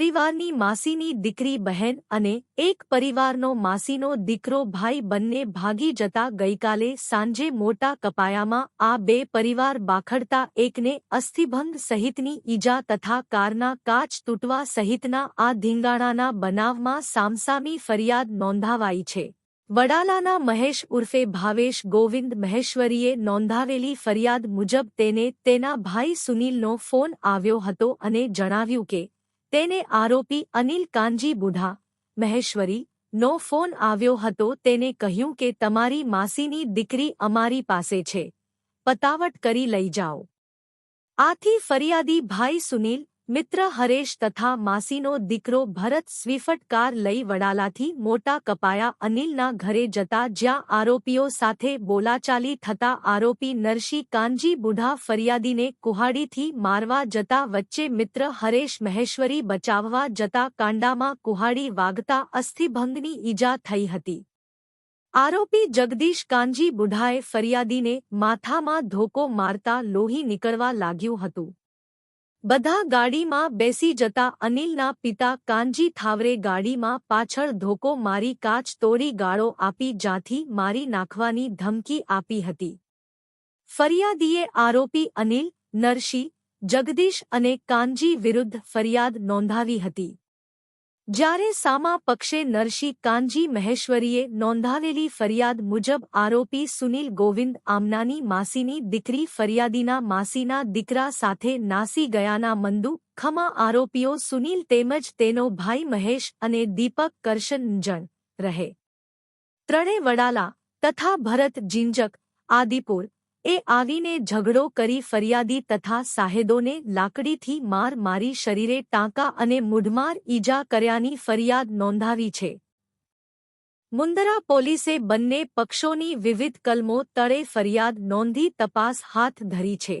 પરિવારની માસીની દીકરી બહેન અને એક પરિવારનો માસીનો દીકરો ભાઈ બંને ભાગી જતા ગઈકાલે સાંજે મોટા કપાયામાં આ બે પરિવાર બાખડતા એકને અસ્થિભંગ સહિતની ઈજા તથા કારના કાચ તૂટવા સહિતના આ ધીંગાણાના બનાવમાં સામસામી ફરિયાદ નોંધાવાઈ છે. વડાલાના મહેશ ઉર્ફે ભાવેશ ગોવિંદ મહેશ્વરીએ નોંધાવેલી ફરિયાદ મુજબ તેને તેના ભાઈ સુનિલનો ફોન આવ્યો હતો અને જણાવ્યું કે તેને આરોપી અનિલ કાનજી બુઢા, મહેશ્વરી, નો ફોન આવ્યો હતો તેને કહ્યું કે તમારી માસીની દીકરી અમારી પાસે છે. પતાવટ કરી લઈ જાઓ. આથી ફરિયાદી ભાઈ સુનિલ મિત્ર હરેશ તથા માસીનો દીકરો ભરત સ્વીફટ કાર લઈ વડાલાથી મોટા કપાયા અનિલના ઘરે જતા જ્યાં આરોપીઓ સાથે બોલાચાલી થતા આરોપી નરશી કાનજી બુઢા ફરિયાદીને કુહાડીથી મારવા જતા વચ્ચે મિત્ર હરેશ મહેશ્વરી બચાવવા જતા કાંડામાં કુહાડી વાગતા અસ્થિભંગની ઈજા થઈ હતી. આરોપી જગદીશ કાનજી બુઢાએ ફરિયાદીને માથામાં ધોકો મારતા લોહી નીકળવા લાગ્યું હતું. બધા ગાડીમાં બેસી જતા અનિલના પિતા કાનજી થાવરે ગાડીમાં પાછળ ધોકો મારી કાચ તોડી ગાળો આપી જાથી મારી નાખવાની ધમકી આપી હતી. ફરિયાદીએ આરોપી અનિલ, નરશી, જગદીશ અને કાનજી વિરુદ્ધ ફરિયાદ નોંધાવી હતી. જ્યારે સામા પક્ષે નરશી કાનજી મહેશ્વરીએ નોંધાવેલી ફરિયાદ મુજબ આરોપી સુનિલ ગોવિંદ આમનાની માસીની દીકરી ફરિયાદીના માસીના દીકરા સાથે નાસી ગયાના મંદુ, ખમા આરોપીઓ સુનિલ તેમજ તેનો ભાઈ મહેશ અને દીપક કરશનજણ રહે. ત્રણે વડાલા તથા ભરત જિંજક, આદિપુર એ આવીને ઝઘડો કરી ફરિયાદી તથા સાહેદોને લાકડીથી માર મારી શરીરે ટાંકા અને મૂઢમાર ઈજા કર્યાની ફરિયાદ નોંધાવી છે. મુંદરા પોલીસે બંને પક્ષોની વિવિધ કલમો તળે ફરિયાદ નોંધી તપાસ હાથ ધરી છે.